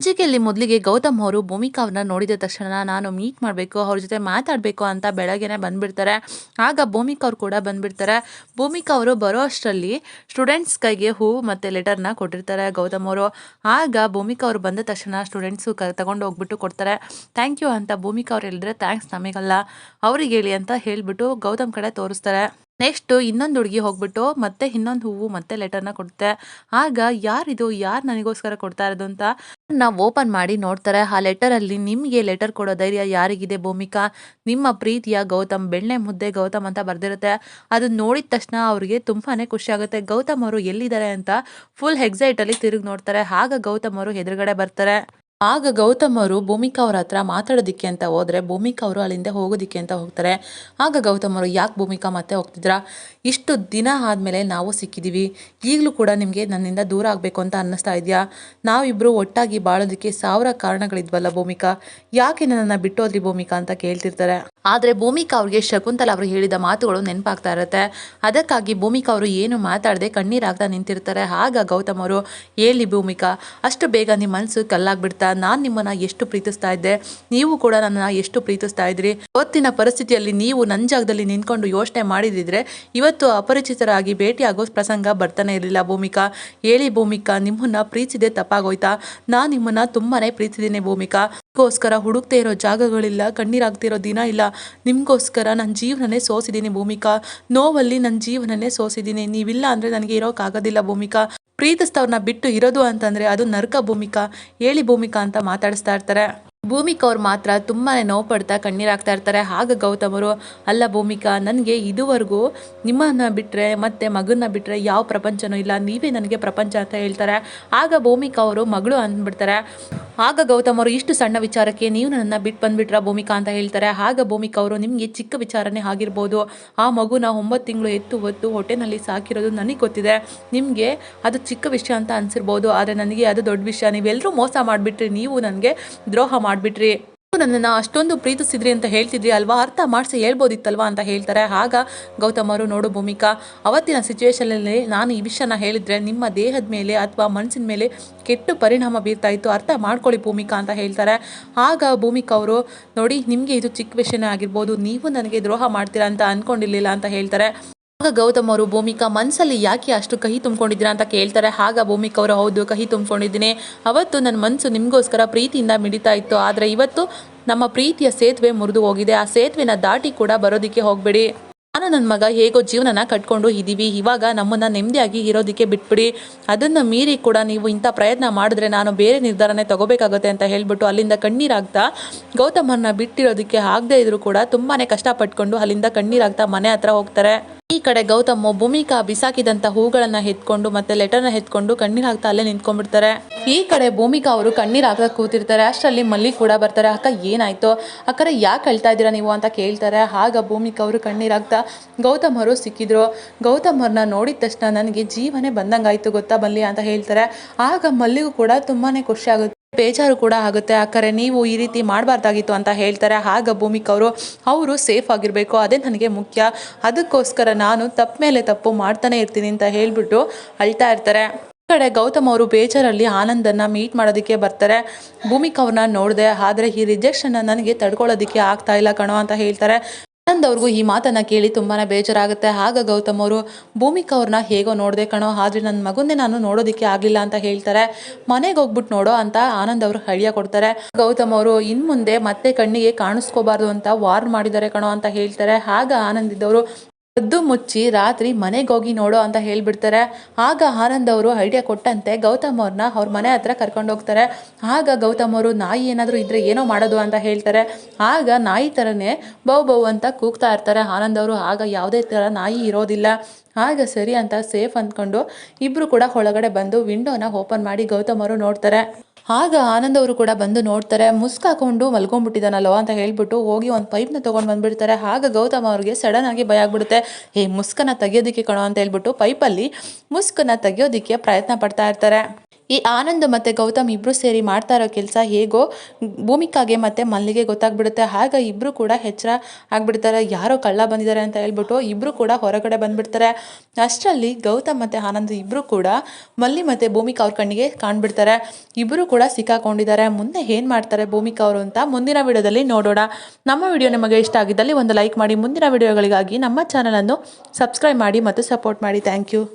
ಸಂಚಿಕೆಯಲ್ಲಿ ಮೊದಲಿಗೆ ಗೌತಮ್ ಅವರು ಭೂಮಿಕಾ ಅವ್ರನ್ನ ನೋಡಿದ ತಕ್ಷಣ ನಾನು ಮೀಟ್ ಮಾಡಬೇಕು, ಅವ್ರ ಜೊತೆ ಮಾತಾಡಬೇಕು ಅಂತ ಬೆಳಗ್ಗೆನೆ ಬಂದ್ಬಿಡ್ತಾರೆ. ಆಗ ಭೂಮಿಕಾ ಅವ್ರು ಕೂಡ ಬಂದ್ಬಿಡ್ತಾರೆ. ಭೂಮಿಕಾ ಅವರು ಬರೋ ಅಷ್ಟರಲ್ಲಿ ಸ್ಟೂಡೆಂಟ್ಸ್ ಕೈಗೆ ಹೂವು ಮತ್ತು ಲೆಟರ್ನ ಕೊಟ್ಟಿರ್ತಾರೆ ಗೌತಮ್ ಅವರು. ಆಗ ಭೂಮಿಕಾ ಅವರು ಬಂದ ತಕ್ಷಣ ಸ್ಟೂಡೆಂಟ್ಸು ಕ, ತಗೊಂಡು ಹೋಗ್ಬಿಟ್ಟು ಕೊಡ್ತಾರೆ. ಥ್ಯಾಂಕ್ ಯು ಅಂತ ಭೂಮಿಕಾ ಅವ್ರು ಹೇಳಿದ್ರೆ ಥ್ಯಾಂಕ್ಸ್ ನಮಗಲ್ಲ. ಅವ್ರಿಗೆ ಹೇಳಿ ಅಂತ ಹೇಳಿಬಿಟ್ಟು ಗೌತಮ್ ಕಡೆ ತೋರಿಸ್ತಾರೆ. ನೆಕ್ಸ್ಟ್ ಇನ್ನೊಂದು ಹುಡುಗಿ ಹೋಗ್ಬಿಟ್ಟು ಮತ್ತೆ ಇನ್ನೊಂದು ಹೂವು ಮತ್ತೆ ಲೆಟರ್ನ ಕೊಡುತ್ತೆ ಆಗ ಯಾರಿದು, ಯಾರು ನನಗೋಸ್ಕರ ಕೊಡ್ತಾ ಇರೋದು ಅಂತ ನಾವು ಓಪನ್ ಮಾಡಿ ನೋಡ್ತಾರೆ. ಆ ಲೆಟರಲ್ಲಿ ನಿಮಗೆ ಲೆಟರ್ ಕೊಡೋ ಧೈರ್ಯ ಯಾರಿಗಿದೆ ಭೂಮಿಕಾ? ನಿಮ್ಮ ಪ್ರೀತಿಯ ಗೌತಮ್, ಬೆಣ್ಣೆ ಮುದ್ದೆ ಗೌತಮ್ ಅಂತ ಬರ್ದಿರುತ್ತೆ. ಅದನ್ನ ನೋಡಿದ ತಕ್ಷಣ ಅವರಿಗೆ ತುಂಬಾ ಖುಷಿ ಆಗುತ್ತೆ. ಗೌತಮ್ ಅವರು ಎಲ್ಲಿದ್ದಾರೆ ಅಂತ ಫುಲ್ ಎಕ್ಸೈಟಲ್ಲಿ ತಿರುಗಿ ನೋಡ್ತಾರೆ. ಆಗ ಗೌತಮ್ ಅವರು ಎದುರುಗಡೆ ಬರ್ತಾರೆ. ಆಗ ಗೌತಮ್ ಅವರು, ಭೂಮಿಕಾ ಅವ್ರ ಹತ್ರ ಮಾತಾಡೋದಿಕ್ಕೆ ಅಂತ ಹೋದರೆ, ಭೂಮಿಕಾ ಅವರು ಅಲ್ಲಿಂದ ಹೋಗೋದಿಕ್ಕೆ ಅಂತ ಹೋಗ್ತಾರೆ. ಆಗ ಗೌತಮ್ ಅವರು, ಯಾಕೆ ಭೂಮಿಕಾ ಮತ್ತೆ ಹೋಗ್ತಿದ್ರ? ಇಷ್ಟು ದಿನ ಆದಮೇಲೆ ನಾವು ಸಿಕ್ಕಿದ್ದೀವಿ ಈಗಲೂ ಕೂಡ ನಿಮಗೆ ನನ್ನಿಂದ ದೂರ ಆಗಬೇಕು ಅಂತ ಅನ್ನಿಸ್ತಾ ಇದೆಯಾ? ನಾವಿಬ್ಬರು ಒಟ್ಟಾಗಿ ಬಾಳೋದಕ್ಕೆ ಸಾವಿರ ಕಾರಣಗಳಿದ್ವಲ್ಲ ಭೂಮಿಕಾ. ಯಾಕೆ ನನ್ನನ್ನು ಬಿಟ್ಟೋದ್ರಿ ಭೂಮಿಕಾ ಅಂತ ಕೇಳ್ತಿರ್ತಾರೆ. ಆದರೆ ಭೂಮಿಕಾ ಅವ್ರಿಗೆ ಶಕುಂತಲ ಅವರು ಹೇಳಿದ ಮಾತುಗಳು ನೆನಪಾಗ್ತಾ ಇರುತ್ತೆ. ಅದಕ್ಕಾಗಿ ಭೂಮಿಕಾ ಅವರು ಏನು ಮಾತಾಡದೆ ಕಣ್ಣೀರಾಗ್ತಾ ನಿಂತಿರ್ತಾರೆ. ಆಗ ಗೌತಮ್ ಅವರು ಹೇಳಿ ಭೂಮಿಕಾ, ಅಷ್ಟು ಬೇಗ ನಿಮ್ಮ ಮನಸ್ಸು ಕಲ್ಲಾಗ್ಬಿಡ್ತಾ ನಾನು ನಿಮ್ಮನ್ನ ಎಷ್ಟು ಪ್ರೀತಿಸ್ತಾ ಇದ್ದೆ, ನೀವು ಕೂಡ ನನ್ನ ಎಷ್ಟು ಪ್ರೀತಿಸ್ತಾ ಇದ್ರಿ. ಇವತ್ತಿನ ಪರಿಸ್ಥಿತಿಯಲ್ಲಿ ನೀವು ನನ್ನ ಜಾಗದಲ್ಲಿ ನಿಂತ್ಕೊಂಡು ಯೋಚನೆ ಮಾಡಿದಿದ್ರೆ ಇವತ್ತು ಅಪರಿಚಿತರಾಗಿ ಭೇಟಿಯಾಗೋ ಪ್ರಸಂಗ ಬರ್ತಾನೆ ಇರಲಿಲ್ಲ ಭೂಮಿಕಾ. ಹೇಳಿ ಭೂಮಿಕಾ, ನಿಮ್ಮನ್ನ ಪ್ರೀತಿಸಿದೆ ತಪ್ಪಾಗೋಯ್ತಾ? ನಾನು ನಿಮ್ಮನ್ನ ತುಂಬಾನೇ ಪ್ರೀತಿಸಿದ್ದೀನಿ ಭೂಮಿಕಾ. ನಿಮಗೋಸ್ಕರ ಹುಡುಕ್ತಾ ಇರೋ ಜಾಗಗಳಿಲ್ಲ ಕಣ್ಣೀರಾಗ್ತಿರೋ ದಿನ ಇಲ್ಲ. ನಿಮಗೋಸ್ಕರ ನನ್ನ ಜೀವನನೇ ಸೋಸಿದ್ದೀನಿ ಭೂಮಿಕಾ. ನೋವಲ್ಲಿ ನನ್ನ ಜೀವನನೇ ಸೋಸಿದ್ದೀನಿ ನೀವಿಲ್ಲ ಅಂದರೆ ನನಗೆ ಇರೋಕ್ಕಾಗೋದಿಲ್ಲ ಭೂಮಿಕಾ. ಪ್ರೀತಿಸ್ತವ್ರನ್ನ ಬಿಟ್ಟು ಇರೋದು ಅಂತಂದರೆ ಅದು ನರಕ ಭೂಮಿಕಾ ಹೇಳಿ ಭೂಮಿಕಾ ಅಂತ ಮಾತಾಡಿಸ್ತಾ ಇರ್ತಾರೆ. ಭೂಮಿಕಾ ಅವ್ರು ಮಾತ್ರ ತುಂಬಾ ನೋವು ಪಡ್ತಾ ಕಣ್ಣೀರಾಗ್ತಾ ಇರ್ತಾರೆ. ಆಗ ಗೌತಮರು ಅಲ್ಲ ಭೂಮಿಕಾ, ನನಗೆ ಇದುವರೆಗೂ ನಿಮ್ಮನ್ನ ಬಿಟ್ಟರೆ ಮತ್ತೆ ಮಗನ್ನ ಬಿಟ್ಟರೆ ಯಾವ ಪ್ರಪಂಚನೂ ಇಲ್ಲ. ನೀವೇ ನನಗೆ ಪ್ರಪಂಚ ಅಂತ ಹೇಳ್ತಾರೆ. ಆಗ ಭೂಮಿಕಾ ಅವರು ಮಗಳು ಅಂದ್ಬಿಡ್ತಾರೆ. ಆಗ ಗೌತಮ್ ಇಷ್ಟು ಸಣ್ಣ ವಿಚಾರಕ್ಕೆ ನೀವು ನನ್ನನ್ನು ಬಿಟ್ಟು ಬಂದ್ಬಿಟ್ರ ಭೂಮಿಕಾ ಅಂತ ಹೇಳ್ತಾರೆ. ಆಗ ಭೂಮಿಕಾ ಅವರು, ನಿಮಗೆ ಚಿಕ್ಕ ವಿಚಾರನೇ ಆಗಿರ್ಬೋದು. ಆ ಮಗುನ ಒಂಬತ್ತು ತಿಂಗಳು ಎತ್ತು ಹೊತ್ತು ಹೊಟ್ಟೆನಲ್ಲಿ ಸಾಕಿರೋದು ನನಗೆ ಗೊತ್ತಿದೆ. ನಿಮಗೆ ಅದು ಚಿಕ್ಕ ವಿಷಯ ಅಂತ ಅನಿಸಿರ್ಬೋದು. ಆದರೆ ನನಗೆ ಅದು ದೊಡ್ಡ ವಿಷಯ. ನೀವೆಲ್ಲರೂ ಮೋಸ ಮಾಡಿಬಿಟ್ರಿ. ನೀವು ನನಗೆ ದ್ರೋಹ ಮಾಡಿಬಿಟ್ರಿ. ನನ್ನನ್ನು ಅಷ್ಟೊಂದು ಪ್ರೀತಿಸಿದ್ರಿ ಅಂತ ಹೇಳ್ತಿದ್ರಿ ಅಲ್ವಾ? ಅರ್ಥ ಮಾಡಿಸಿ ಹೇಳ್ಬೋದಿತ್ತಲ್ವಾ ಅಂತ ಹೇಳ್ತಾರೆ. ಆಗ ಗೌತಮ್ ಅವರು, ನೋಡು ಭೂಮಿಕಾ, ಅವತ್ತಿನ ಸಿಚುವೇಶನಲ್ಲಿ ನಾನು ಈ ವಿಷಯನ ಹೇಳಿದ್ರೆ ನಿಮ್ಮ ದೇಹದ ಮೇಲೆ ಅಥವಾ ಮನಸ್ಸಿನ ಮೇಲೆ ಕೆಟ್ಟು ಪರಿಣಾಮ ಬೀರ್ತಾ ಇತ್ತು. ಅರ್ಥ ಮಾಡ್ಕೊಳ್ಳಿ ಭೂಮಿಕಾ ಅಂತ ಹೇಳ್ತಾರೆ. ಆಗ ಭೂಮಿಕಾ ಅವರು, ನೋಡಿ, ನಿಮಗೆ ಇದು ಚಿಕ್ಕ ವಿಷಯನೇ ಆಗಿರ್ಬೋದು. ನೀವು ನನಗೆ ದ್ರೋಹ ಮಾಡ್ತೀರಾ ಅಂತ ಅಂದ್ಕೊಂಡಿರ್ಲಿಲ್ಲ ಅಂತ ಹೇಳ್ತಾರೆ. ಆಗ ಗೌತಮ್ ಅವರು, ಭೂಮಿಕಾ ಮನಸ್ಸಲ್ಲಿ ಯಾಕೆ ಅಷ್ಟು ಕಹಿ ತುಂಬ್ಕೊಂಡಿದ್ದೀರಾ ಅಂತ ಕೇಳ್ತಾರೆ. ಆಗ ಭೂಮಿಕಾ ಅವರು, ಹೌದು, ಕಹಿ ತುಂಬ್ಕೊಂಡಿದ್ದೀನಿ. ಅವತ್ತು ನನ್ನ ಮನಸ್ಸು ನಿಮಗೋಸ್ಕರ ಪ್ರೀತಿಯಿಂದ ಮಿಡಿತಾ ಇತ್ತು. ಆದರೆ ಇವತ್ತು ನಮ್ಮ ಪ್ರೀತಿಯ ಸೇತುವೆ ಮುರಿದು ಹೋಗಿದೆ. ಆ ಸೇತುವೆನ ದಾಟಿ ಕೂಡ ಬರೋದಕ್ಕೆ ಹೋಗಬೇಡಿ. ನಾನು ನನ್ನ ಮಗ ಹೇಗೋ ಜೀವನನ ಕಟ್ಕೊಂಡು ಇದ್ದೀವಿ. ಇವಾಗ ನಮ್ಮನ್ನು ನೆಮ್ಮದಿಯಾಗಿ ಇರೋದಕ್ಕೆ ಬಿಟ್ಬಿಡಿ. ಅದನ್ನು ಮೀರಿ ಕೂಡ ನೀವು ಇಂಥ ಪ್ರಯತ್ನ ಮಾಡಿದ್ರೆ ನಾನು ಬೇರೆ ನಿರ್ಧಾರನೇ ತಗೋಬೇಕಾಗುತ್ತೆ ಅಂತ ಹೇಳಿಬಿಟ್ಟು ಅಲ್ಲಿಂದ ಕಣ್ಣೀರಾಗ್ತಾ ಗೌತಮನ್ನ ಬಿಟ್ಟಿರೋದಕ್ಕೆ ಆಗದೇ ಇದ್ರೂ ಕೂಡ ತುಂಬಾ ಕಷ್ಟಪಟ್ಕೊಂಡು ಅಲ್ಲಿಂದ ಕಣ್ಣೀರಾಗ್ತಾ ಮನೆ ಹತ್ರ ಹೋಗ್ತಾರೆ. ಈ ಕಡೆ ಗೌತಮ್ ಭೂಮಿಕಾ ಬಿಸಾಕಿದಂತ ಹೂಗಳನ್ನ ಎತ್ಕೊಂಡು ಮತ್ತೆ ಲೆಟರ್ನ ಎತ್ಕೊಂಡು ಕಣ್ಣೀರ್ ಹಾಕ್ತಾ ಅಲ್ಲೇ ನಿಂತ್ಕೊಂಡ್ಬಿಡ್ತಾರೆ. ಈ ಕಡೆ ಭೂಮಿಕಾ ಅವರು ಕಣ್ಣೀರ್ ಹಾಕಕ್ ಕೂತಿರ್ತಾರೆ. ಅಷ್ಟರಲ್ಲಿ ಮಲ್ಲಿ ಕೂಡ ಬರ್ತಾರೆ. ಅಕ್ಕ, ಏನಾಯ್ತು? ಅಕ್ಕರೆ, ಯಾಕೆ ಹೇಳ್ತಾ ಇದ್ದೀರಾ ನೀವು? ಅಂತ ಕೇಳ್ತಾರೆ. ಆಗ ಭೂಮಿಕಾ ಅವರು ಕಣ್ಣೀರ್ ಹಾಕ್ತಾ, ಗೌತಮ್ ಅವರು ಸಿಕ್ಕಿದ್ರು. ಗೌತಮ್ ಅವ್ರನ್ನ ನೋಡಿದ ತಕ್ಷಣ ನನಗೆ ಜೀವನೇ ಬಂದಂಗಾಯ್ತು ಗೊತ್ತಾ ಬಲ್ಲಿ ಅಂತ ಹೇಳ್ತಾರೆ. ಆಗ ಮಲ್ಲಿಗೂ ಕೂಡ ತುಂಬಾನೇ ಖುಷಿ ಆಗುತ್ತೆ. ಬೇಜಾರು ಕೂಡ ಆಗುತ್ತೆ. ಅಕ್ಕರೆ ನೀವು ಈ ರೀತಿ ಮಾಡಬಾರ್ದಾಗಿತ್ತು ಅಂತ ಹೇಳ್ತಾರೆ. ಆಗ ಭೂಮಿಕ್ ಅವರು ಅವರು ಸೇಫ್ ಆಗಿರಬೇಕು. ಅದೇ ನನಗೆ ಮುಖ್ಯ. ಅದಕ್ಕೋಸ್ಕರ ನಾನು ತಪ್ಪ ಮೇಲೆ ತಪ್ಪು ಮಾಡ್ತಾನೆ ಇರ್ತೀನಿ ಅಂತ ಹೇಳಿಬಿಟ್ಟು ಅಳ್ತಾ ಇರ್ತಾರೆ. ಈ ಕಡೆ ಗೌತಮ್ ಅವರು ಬೇಜಾರಲ್ಲಿ ಆನಂದನ್ನ ಮೀಟ್ ಮಾಡೋದಕ್ಕೆ ಬರ್ತಾರೆ. ಭೂಮಿಕ್ ಅವ್ರನ್ನ ನೋಡಿದೆ, ಆದರೆ ಈ ರಿಜೆಕ್ಷನ್ನ ನನಗೆ ತಡ್ಕೊಳ್ಳೋದಕ್ಕೆ ಆಗ್ತಾ ಇಲ್ಲ ಕಣೋ ಅಂತ ಹೇಳ್ತಾರೆ. ಆನಂದ್ ಅವ್ರಿಗೂ ಈ ಮಾತನ್ನ ಕೇಳಿ ತುಂಬಾ ಬೇಜಾರಾಗುತ್ತೆ. ಆಗ ಗೌತಮ್ ಅವರು, ಭೂಮಿಕಾ ಅವ್ರನ್ನ ಹೇಗೋ ನೋಡಿದೆ ಕಣೋ, ಆದರೆ ನನ್ನ ಮಗುನೇ ನಾನು ನೋಡೋದಕ್ಕೆ ಆಗಲಿಲ್ಲ ಅಂತ ಹೇಳ್ತಾರೆ. ಮನೆಗೆ ಹೋಗ್ಬಿಟ್ಟು ನೋಡೋ ಅಂತ ಆನಂದ್ ಅವರು ಹಳಿಯ ಕೊಡ್ತಾರೆ. ಗೌತಮ್ ಅವರು, ಇನ್ ಮುಂದೆ ಮತ್ತೆ ಕಣ್ಣಿಗೆ ಕಾಣಿಸ್ಕೋಬಾರ್ದು ಅಂತ ವಾರ್ನ್ ಮಾಡಿದ್ದಾರೆ ಕಣೋ ಅಂತ ಹೇಳ್ತಾರೆ. ಆಗ ಆನಂದ್ ಇದ್ದವರು ಕದ್ದು ಮುಚ್ಚಿ ರಾತ್ರಿ ಮನೆಗೆ ಹೋಗಿ ನೋಡೋ ಅಂತ ಹೇಳಿಬಿಡ್ತಾರೆ. ಆಗ ಆನಂದ್ ಅವರು ಐಡಿಯಾ ಕೊಟ್ಟಂತೆ ಗೌತಮ್ ಅವ್ರನ್ನ ಅವ್ರ ಮನೆ ಹತ್ರ ಕರ್ಕೊಂಡು ಹೋಗ್ತಾರೆ. ಆಗ ಗೌತಮ್ ಅವರು ನಾಯಿ ಏನಾದರೂ ಇದ್ರೆ ಏನೋ ಮಾಡೋದು ಅಂತ ಹೇಳ್ತಾರೆ. ಆಗ ನಾಯಿ ಥರನೇ ಬೌ ಬೌ ಅಂತ ಕೂಗ್ತಾ ಇರ್ತಾರೆ. ಆನಂದ್ ಅವರು ಆಗ ಯಾವುದೇ ಥರ ನಾಯಿ ಇರೋದಿಲ್ಲ. ಆಗ ಸರಿ ಅಂತ ಸೇಫ್ ಅಂದ್ಕೊಂಡು ಇಬ್ಬರು ಕೂಡ ಒಳಗಡೆ ಬಂದು ವಿಂಡೋನ ಓಪನ್ ಮಾಡಿ ಗೌತಮ್ ಅವರು ನೋಡ್ತಾರೆ. ಆಗ ಆನಂದ್ ಅವರು ಕೂಡ ಬಂದು ನೋಡ್ತಾರೆ, ಮುಸ್ಕ್ ಹಾಕೊಂಡು ಮಲ್ಕೊಂಡ್ಬಿಟ್ಟಿದ್ದಾನಲ್ವ ಅಂತ ಹೇಳ್ಬಿಟ್ಟು ಹೋಗಿ ಒಂದು ಪೈಪ್ನ ತೊಗೊಂಡು ಬಂದ್ಬಿಡ್ತಾರೆ. ಆಗ ಗೌತಮ್ ಅವ್ರಿಗೆ ಸಡನ್ ಆಗಿ ಭಯ ಆಗ್ಬಿಡುತ್ತೆ. ಏ ಮುಸ್ಕನ್ನ ತೆಗಿಯೋದಕ್ಕೆ ಕಣೋ ಅಂತ ಹೇಳ್ಬಿಟ್ಟು ಪೈಪಲ್ಲಿ ಮುಸ್ಕನ್ನ ತೆಗಿಯೋದಕ್ಕೆ ಪ್ರಯತ್ನ ಪಡ್ತಾ ಇರ್ತಾರೆ. ಈ ಆನಂದ್ ಮತ್ತು ಗೌತಮ್ ಇಬ್ಬರು ಸೇರಿ ಮಾಡ್ತಾ ಇರೋ ಕೆಲಸ ಹೇಗೋ, ಭೂಮಿಕಾಗೆ ಮತ್ತು ಮಲ್ಲಿಗೆ ಗೊತ್ತಾಗ್ಬಿಡುತ್ತೆ. ಆಗ ಇಬ್ಬರು ಕೂಡ ಎಚ್ಚರ ಆಗ್ಬಿಡ್ತಾರೆ. ಯಾರೋ ಕಳ್ಳ ಬಂದಿದ್ದಾರೆ ಅಂತ ಹೇಳ್ಬಿಟ್ಟು ಇಬ್ಬರು ಕೂಡ ಹೊರಗಡೆ ಬಂದ್ಬಿಡ್ತಾರೆ. ಅಷ್ಟರಲ್ಲಿ ಗೌತಮ್ ಮತ್ತು ಆನಂದ್ ಇಬ್ಬರು ಕೂಡ ಮಲ್ಲಿ ಮತ್ತು ಭೂಮಿಕಾ ಅವ್ರ ಕಣ್ಣಿಗೆ ಕಾಣ್ಬಿಡ್ತಾರೆ. ಇಬ್ಬರು ಕೂಡ ಸಿಕ್ಕಾಕೊಂಡಿದ್ದಾರೆ. ಮುಂದೆ ಏನು ಮಾಡ್ತಾರೆ ಭೂಮಿಕಾ ಅವರು ಅಂತ ಮುಂದಿನ ವಿಡಿಯೋದಲ್ಲಿ ನೋಡೋಣ. ನಮ್ಮ ವಿಡಿಯೋ ನಿಮಗೆ ಇಷ್ಟ ಆಗಿದ್ದಲ್ಲಿ ಒಂದು ಲೈಕ್ ಮಾಡಿ. ಮುಂದಿನ ವಿಡಿಯೋಗಳಿಗಾಗಿ ನಮ್ಮ ಚಾನಲನ್ನು ಸಬ್ಸ್ಕ್ರೈಬ್ ಮಾಡಿ ಮತ್ತು ಸಪೋರ್ಟ್ ಮಾಡಿ. Thank you.